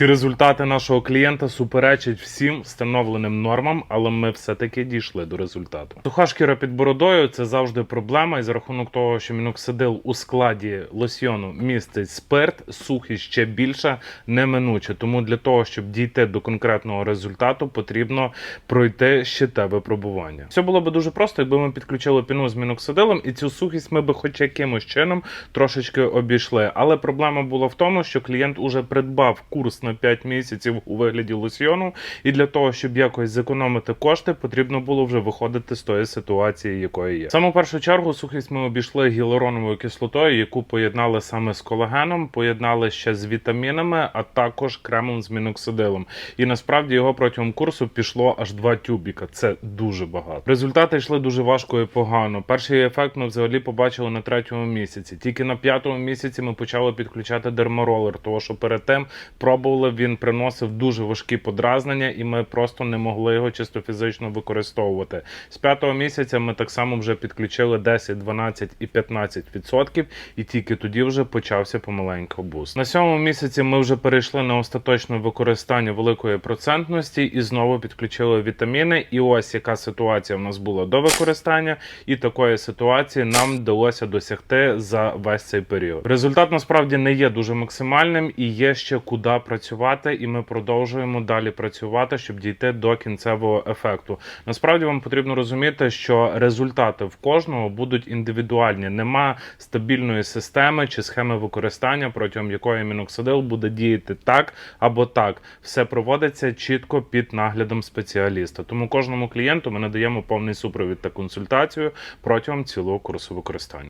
Ті результати нашого клієнта суперечать всім встановленим нормам, але ми все-таки дійшли до результату. Суха шкіра під бородою це завжди проблема, і за рахунок того, що міноксидил у складі лосьйону містить спирт, сухість ще більше неминуче. Тому для того, щоб дійти до конкретного результату, потрібно пройти ще те випробування. Все було би дуже просто, якби ми підключили піну з міноксидилом, і цю сухість ми би хоч якимось чином трошечки обійшли. Але проблема була в тому, що клієнт уже придбав курс на 5 місяців у вигляді лосьйону, і для того, щоб якось зекономити кошти, потрібно було вже виходити з тої ситуації, якої є. Саму першу чергу сухість ми обійшли гіалуроновою кислотою, яку поєднали саме з колагеном, поєднали ще з вітамінами, а також кремом з міноксидилом. І насправді його протягом курсу пішло аж два тюбіка. Це дуже багато. Результати йшли дуже важко і погано. Перший ефект ми взагалі побачили на третьому місяці. Тільки на п'ятому місяці ми почали підключати дерморолер, тому що перед тим пробували він приносив дуже важкі подразнення, і ми просто не могли його чисто фізично використовувати. З п'ятого місяця ми так само вже підключили 10, 12 і 15 відсотків, і тільки тоді вже почався помаленьку буст. На сьомому місяці ми вже перейшли на остаточне використання великої процентності і знову підключили вітаміни. І ось яка ситуація в нас була до використання, і такої ситуації нам вдалося досягти за весь цей період. Результат насправді не є дуже максимальним і є ще куди працювати, і ми продовжуємо далі працювати, щоб дійти до кінцевого ефекту. Насправді вам потрібно розуміти, що результати в кожного будуть індивідуальні. Нема стабільної системи чи схеми використання, протягом якої міноксидил буде діяти так або так. Все проводиться чітко під наглядом спеціаліста. Тому кожному клієнту ми надаємо повний супровід та консультацію протягом цілого курсу використання.